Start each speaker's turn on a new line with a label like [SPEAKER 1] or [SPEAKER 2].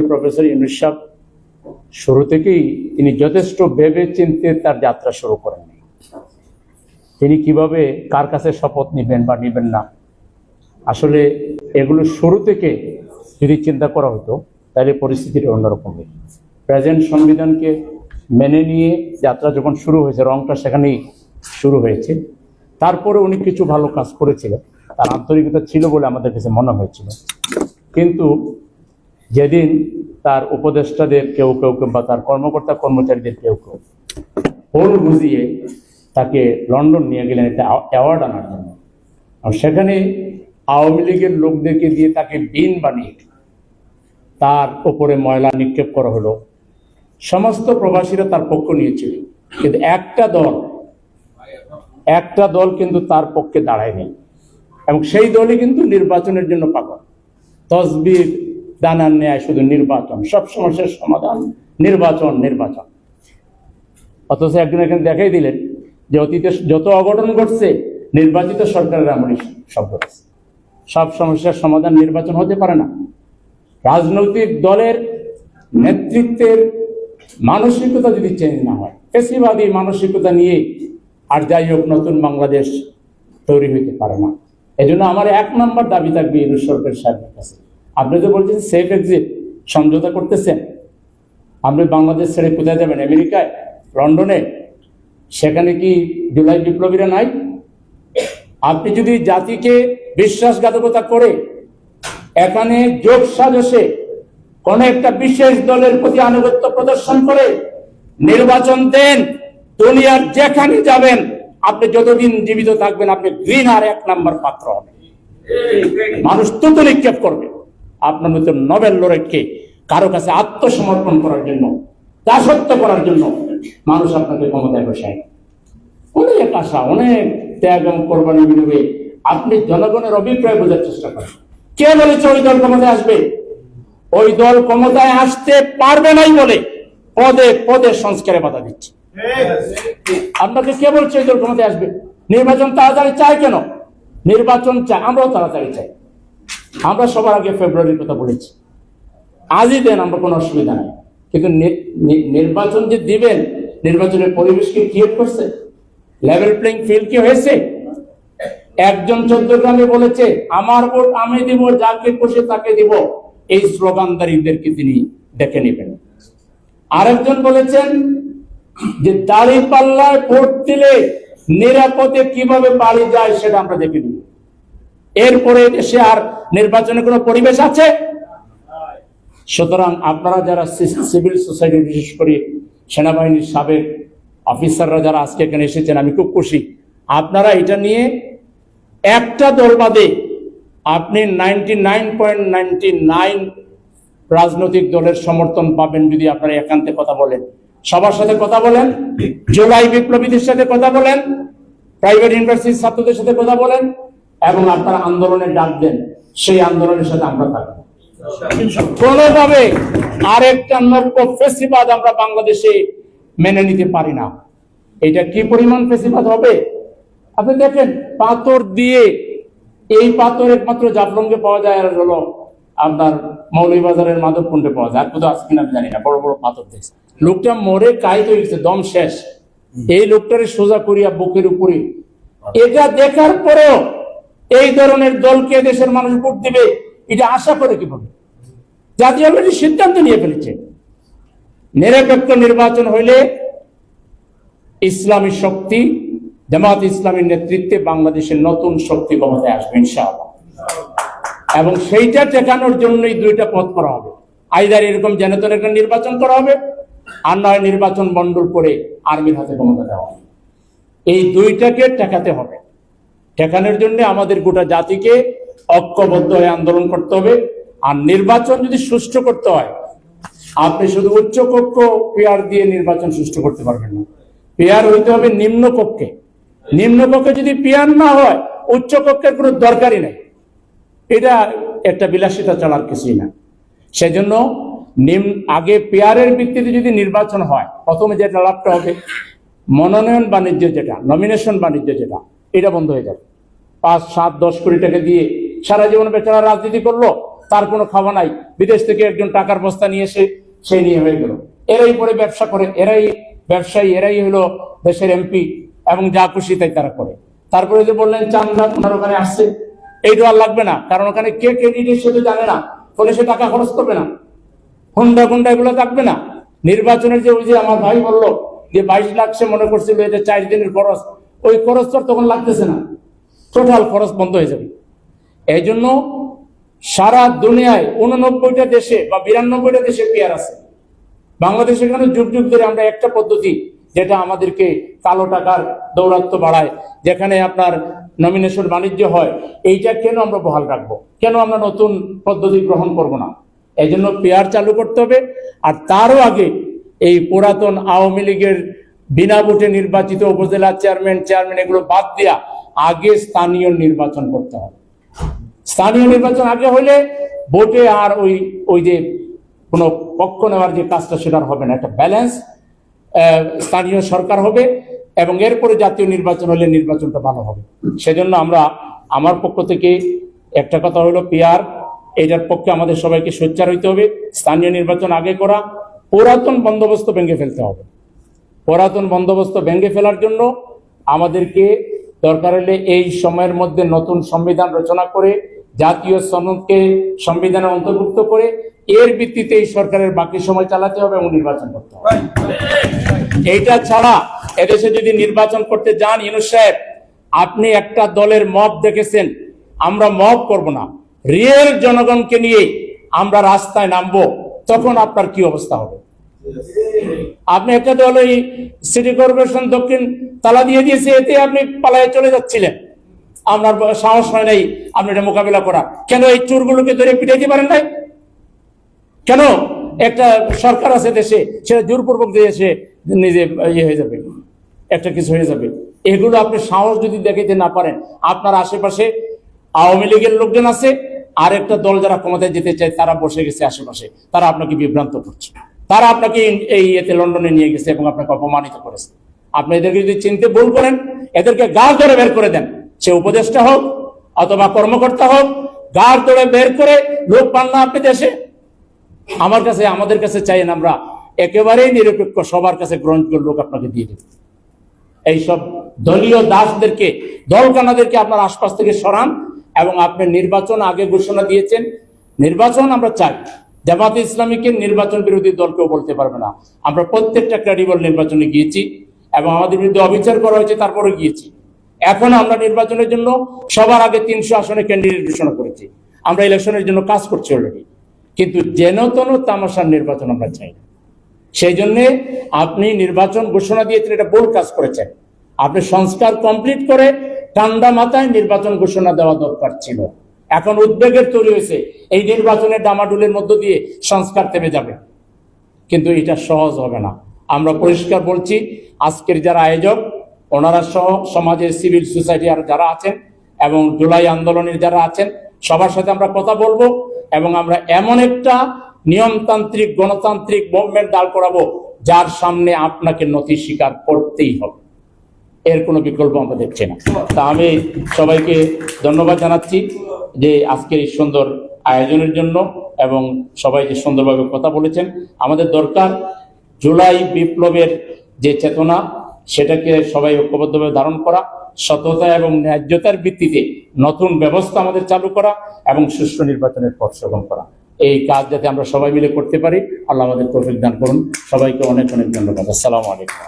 [SPEAKER 1] Professor Yunus সাহেব শুরু থেকেই তিনি যথেষ্ট ভেবে চিনতে তার যাত্রা শুরু করেননি তিনি কীভাবে, কার কাছে শপথ নেবেন বা নেবেন না? আসলে এগুলো শুরু থেকে যদি চিন্তা করা হতো তাহলে পরিস্থিতিটা অন্যরকম হতো প্রেজেন্ট সংবিধানকে মেনে নিয়ে যাত্রা যখন শুরু হয়েছে, রংটা সেখানেই শুরু হয়েছে। তারপরে উনি কিছু ভালো কাজ করেছিলেন। তার আন্তরিকতা ছিল বলে আমাদের কাছে মনে হয়েছিল। কিন্তু যেদিন তার উপদেষ্টাদের কেউ কেউ কিংবা তার কর্মকর্তা কর্মচারীদের কেউ কেউ ফোন বুঝিয়ে তাকে লন্ডন নিয়ে গেলেন একটা অ্যাওয়ার্ড আনার জন্য। সেখানে আওয়ামী লীগের লোকদেরকে দিয়ে তাকে বিন বানিয়ে তার ওপরে ময়লা নিক্ষেপ করা হলো। সমস্ত প্রবাসীরা তার পক্ষ নিয়েছিল। কিন্তু একটা দল একটা দল কিন্তু তার পক্ষে দাঁড়ায়নি। এবং সেই দলই কিন্তু নির্বাচনের জন্য পাগল। তসবির দানার ন্যায় শুধু নির্বাচন, সব সমস্যার সমাধান নির্বাচন নির্বাচন। অথচ একদিন এখানে দেখাই দিলেন যে অতীতে যত অঘটন ঘটছে, নির্বাচিত সরকারের আমলে সব ঘটছে। সব সমস্যার সমাধান নির্বাচন হতে পারে না। রাজনৈতিক দলের নেতৃত্বের মানসিকতা যদি চেঞ্জ না হয় পেশিবাদী মানসিকতা নিয়ে আর যাই হোক নতুন বাংলাদেশ তৈরি হইতে পারে না। এই জন্য আমার এক নম্বর দাবি থাকবে ইউনুস সরকার সাহেবের কাছে। আপনি তো বলছেন সেফ এক্সিট সমঝোতা করতেছেন আপনি বাংলাদেশ ছেড়ে কোথায় যাবেন? আমেরিকায়? লন্ডনে? সেখানে কি জুলাই বিপ্লবীরা নাই? আপনি যদি জাতিকে বিশ্বাসঘাতকতা করে এখানে যোগ সাজসে কোন একটা বিশেষ দলের প্রতি আনুগত্য প্রদর্শন করে নির্বাচন দেন দুনিয়ার যেখানে যাবেন আপনি যতদিন জীবিত থাকবেন আপনি গ্রিন আর এক নাম্বার পাত্র হবেন। মানুষ তত নিক্ষেপ করবে। আপনার মতো নোবেল লড়াইকে কারও কাছে আত্মসমর্পণ করার জন্য দাসত্ব করার জন্য মানুষ আপনাকে ক্ষমতায় বসায়। অনেক আশা, অনেক ত্যাগ এবং কোরবানি বিনিময়ে আপনি জনগণের অভিপ্রায় বোঝার চেষ্টা করেন। কে বলেছে ওই দল ক্ষমতায় আসবে? ওই দল ক্ষমতায় আসতে পারবে নাই বলে পদে পদে সংস্কারে বাধা দিচ্ছে। আপনাকে কে বলছে ওই দল ক্ষমতায় আসবে? নির্বাচন তাড়াতাড়ি চায় কেন? নির্বাচন চায়, আমরাও তাড়াতাড়ি চাই। আমরা সবার আগে ফেব্রুয়ারির কথা বলেছি। আজই দেন, আমরা কোনো অসুবিধা নাই। কিন্তু নির্বাচন যে দিবেন, নির্বাচনের পরিবেশকে ক্রিয়েট করছে? লেভেল প্লেইং ফিল্ড কি হয়েছে? একজন চোদ্দগ্রামে বলেছে, আমার ভোট আমি দিব, যাকে খুশি তাকে দিব। এই স্লোগানদারীদেরকে তিনি দেখে নেবেন। আরেকজন বলেছেন যে দাড়ি পাল্লায় ভোট দিলে নিরাপদে কীভাবে বাড়ি যায় সেটা আমরা দেখে নিব। এরপরে দেশে আর নির্বাচনে কোনো পরিবেশ আছে? সুতরাং আপনারা যারা সিভিল সোসাইটি, বিশেষ করে সেনাবাহিনীর সাবেক অফিসাররা যারা আজকে এখানে এসেছেন, আমি খুব খুশি। আপনারা এটা নিয়ে একটা দল বাদে আপনি নাইনটি রাজনৈতিক দলের সমর্থন পাবেন যদি আপনারা একান্তে কথা বলেন। সবার সাথে কথা বলেন, জুলাই বিপ্লবীদের সাথে কথা বলেন, প্রাইভেট ইউনিভার্সিটির ছাত্রদের সাথে কথা বলেন এবং আপনারা আন্দোলনের ডাক দেন সেই আন্দোলনের সাথে আমরা থাকব। কোনোভাবে আরেকটা নব্য ফেসিবাদ আমরা বাংলাদেশে মেনে নিতে পারি না। এটা কি পরিমাণ ফেসিবাদ হবে? আপনি দেখেন পাথর দিয়ে এই পাথর একমাত্র জাফলঙ্গে পাওয়া যায় আর হলো আপনার মৌলভীবাজারের মাধবকুণ্ডে পাওয়া যায়। আর কোথাও আজকে আমি জানি না বড় বড় পাথর দেখছে। লোকটা মরে কাহিত হয়ে গেছে দম শেষ। এই লোকটারে সোজা করিয়া বুকের উপরে। এটা দেখার পরেও এই ধরনের দলকে দেশের মানুষ ভোট দিবে, এটা আশা করে কীভাবে? জাতীয় অলরেডি সিদ্ধান্ত নিয়ে ফেলেছে। নিরপেক্ষ নির্বাচন হইলে ইসলামী শক্তি, জামাত ইসলামীর নেতৃত্বে বাংলাদেশের নতুন শক্তি ক্ষমতায় আসবে, ইনশাআল্লাহ। এবং সেইটা টেকানোর জন্যই দুইটা পথ করা হবে। আইদার এরকম জেনেতন একটা নির্বাচন করা হবে, আর নয় নির্বাচন মন্ডল করে আর্মির হাতে ক্ষমতা দেওয়া হবে। এই দুইটাকে টেকাতে হবে। ঠেকানোর জন্য আমাদের গোটা জাতিকে ঐক্যবদ্ধ হয়ে আন্দোলন করতে হবে। আর নির্বাচন যদি সুষ্ঠু করতে হয়, আপনি শুধু উচ্চ কক্ষ পেয়ার দিয়ে নির্বাচন সুষ্ঠু করতে পারবেন না। পেয়ার হইতে হবে নিম্ন কক্ষে। নিম্ন কক্ষে যদি পেয়ার না হয়, উচ্চ কক্ষের কোনো দরকারই নেই। এটা একটা বিলাসিতা চলার কিছুই না। সেজন্য নিম, আগে পেয়ারের ভিত্তিতে যদি নির্বাচন হয়, প্রথমে যেটা লাভটা হবে, মনোনয়ন বাণিজ্য যেটা নমিনেশন বাণিজ্য যেটা এটা বন্ধ হয়ে যাবে। পাঁচ, সাত, দশ কোটি টাকা দিয়ে সারা জীবন বেচারা রাজনীতি করল, তার কোনো খাওয়া নাই। বিদেশ থেকে একজন টাকার বস্তা নিয়ে এসে সে নিয়ে হয়ে গেল। এরাই পরে ব্যবসা করে, এরাই ব্যবসায়ী, এরাই হলো দেশের এমপি, এবং যা খুশি তাই তারা করে। তারপরে যে বললেন চান্দা ওনার ওখানে আসছে। এইটা আর লাগবে না, কারণ ওখানে কে ক্যান্ডিডেট সে তো জানে না, ফলে সে টাকা খরচ করবে না। হুন্ডা গুন্ডা এগুলো থাকবে না। নির্বাচনের যে ওই যে আমার ভাই বলল যে বাইশ লাখ সে মনে করছিল এটা চার দিনের খরচ ওই খরচ তো তখন লাগতেছে না। টোটাল খরচ বন্ধ হয়ে যাবে। এই জন্য সারা দুনিয়ায় উননব্বইটা দেশে বা বিরানব্বইটা দেশে পেয়ার আছে। বাংলাদেশে কেন যুগ যুগ ধরে আমরা একটা পদ্ধতি যেটা আমাদেরকে কালো টাকার দৌরাত্ম বাড়ায়, যেখানে আপনার নমিনেশন বাণিজ্য হয়, এইটা কেন আমরা বহাল রাখব? কেন আমরা নতুন পদ্ধতি গ্রহণ করব না? এই জন্য পেয়ার চালু করতে হবে। আর তারও আগে এই পুরাতন আওয়ামী লীগের বিনা ভোটে নির্বাচিত উপজেলা চেয়ারম্যান চেয়ারম্যান এগুলো বাদ দিয়া আগে স্থানীয় নির্বাচন করতে হবে। স্থানীয় নির্বাচন আগে হইলে ভোটে আর ওই ওই যে কোনো পক্ষ নেওয়ার যে কাজটা সেটা হবে না। একটা ব্যালেন্স স্থানীয় সরকার হবে এবং এরপরে জাতীয় নির্বাচন হলে নির্বাচনটা ভালো হবে। সেজন্য আমরা আমার পক্ষ থেকে একটা কথা হলো পিয়ার এটার পক্ষে আমাদের সবাইকে সোচ্চার হইতে হবে। স্থানীয় নির্বাচন আগে করা, পুরাতন বন্দোবস্ত ভেঙে ফেলতে হবে। পুরাতন বন্দোবস্ত ভেঙে ফেলার জন্য আমাদেরকে দরকার হলে এই সময়ের মধ্যে নতুন সংবিধান রচনা করে, জাতীয় সনদকে সংবিধানে অন্তর্ভুক্ত করে, এর ভিত্তিতে এই সরকারের বাকি সময় চালাতে হবে এবং নির্বাচন করতে হবে। এইটা ছাড়া এদেশে যদি নির্বাচন করতে যান, ইউনুস সাহেব, আপনি একটা দলের মব দেখেছেন। আমরা মব করব না। রিয়েল জনগণকে নিয়ে আমরা রাস্তায় নামবো। তখন আপনার কি অবস্থা হবে? আপনি একটা দল ওই সিটি কর্পোরেশন দক্ষিণ তালা দিয়ে দিয়েছে, এতে আপনি পালায়ে চলে যাচ্ছিলেন। আপনার সাহস হয় নাই আপনি এটা মোকাবিলা করা। কেন এই চোরগুলোকে ধরে পিটাইতে পারেন নাই? কেন? একটা সরকার আছে দেশে, সেটা জোরপূর্বক দিয়েছে নিজে ইয়ে হয়ে যাবে, একটা কিছু হয়ে যাবে। এগুলো আপনি সাহস যদি দেখাইতে না পারেন, আপনার আশেপাশে আওয়ামী লীগের লোকজন আছে আর একটা দল যারা ক্ষমতায় যেতে চায়, তারা বসে গেছে আশেপাশে, তারা আপনাকে বিভ্রান্ত করছে। তারা আপনাকে এই এতে লন্ডনে নিয়ে গেছে এবং আপনাকে অপমানিত করেছে। আপনি এদেরকে যদি চিনতে ভুল করেন, এদেরকে গাছ ধরে বের করে দেন। সে উপদেষ্টা হোক অথবা কর্মকর্তা হোক, গাছ ধরে বের করে লোক পান না আপনি দেশে। আমার কাছে, আমাদের কাছে চাইন আমরা একেবারেই নিরপেক্ষ, সবার কাছে গ্রহণযোগ্য লোক আপনাকে দিয়ে দেব। এইসব দলীয় দাসদেরকে, দলকানাদেরকে আপনার আশপাশ থেকে সরান এবং আপনি নির্বাচন আগে ঘোষণা দিয়েছেন। নির্বাচন আমরা চাই। জামাত ইসলামীকে নির্বাচন বিরোধী দলকেও বলতে পারবে না। আমরা প্রত্যেকটা ক্রেডিবল নির্বাচনে গিয়েছি এবং আমাদের বিরুদ্ধে অবিচার করা হয়েছে তারপরে গিয়েছি। এখন আমরা নির্বাচনের জন্য সবার আগে তিনশো আসনে ক্যান্ডিডেট ঘোষণা করেছি। আমরা ইলেকশনের জন্য কাজ করছি অলরেডি কিন্তু যেন তেন তামাশার নির্বাচন আমরা চাই না। সেই জন্যে আপনি নির্বাচন ঘোষণা দিয়েছেন, এটা ভুল কাজ করেছেন। আপনি সংস্কার কমপ্লিট করে ঠান্ডা মাথায় নির্বাচন ঘোষণা দেওয়া দরকার ছিল। এখন উদ্বেগের তৈরি হয়েছে। এই নির্বাচনের ডামাডুলের মধ্য দিয়ে সংস্কার থেমে যাবে। কিন্তু এটা সহজ হবে না। আমরা পরিষ্কার বলছি, আজকের যারা আয়োজক, ওনারা সহ সমাজের সিভিল সোসাইটি আর যারা আছেন এবং জুলাই আন্দোলনের যারা আছেন, সবার সাথে আমরা কথা বলব এবং আমরা এমন একটা নিয়মতান্ত্রিক, গণতান্ত্রিক মুভমেন্ট দাঁড় করাবো যার সামনে আপনাকে নথি স্বীকার করতেই হবে। এর কোনো বিকল্প আমরা দেখছি না। তা আমি সবাইকে ধন্যবাদ জানাচ্ছি। যে আজকের এই সুন্দর আয়োজনের জন্য এবং সবাই যে সুন্দরভাবে কথা বলেছেন, আমাদের দরকার জুলাই বিপ্লবের যে চেতনা, সেটাকে সবাই ঐক্যবদ্ধভাবে ধারণ করা, সততা এবং ন্যায্যতার ভিত্তিতে নতুন ব্যবস্থা আমাদের চালু করা এবং সুষ্ঠু নির্বাচনের পথ সুগম করা। এই কাজ যাতে আমরা সবাই মিলে করতে পারি, আল্লাহ আমাদের তৌফিক দান করুন। সবাইকে অনেক অনেক ধন্যবাদ। আসসালামু আলাইকুম।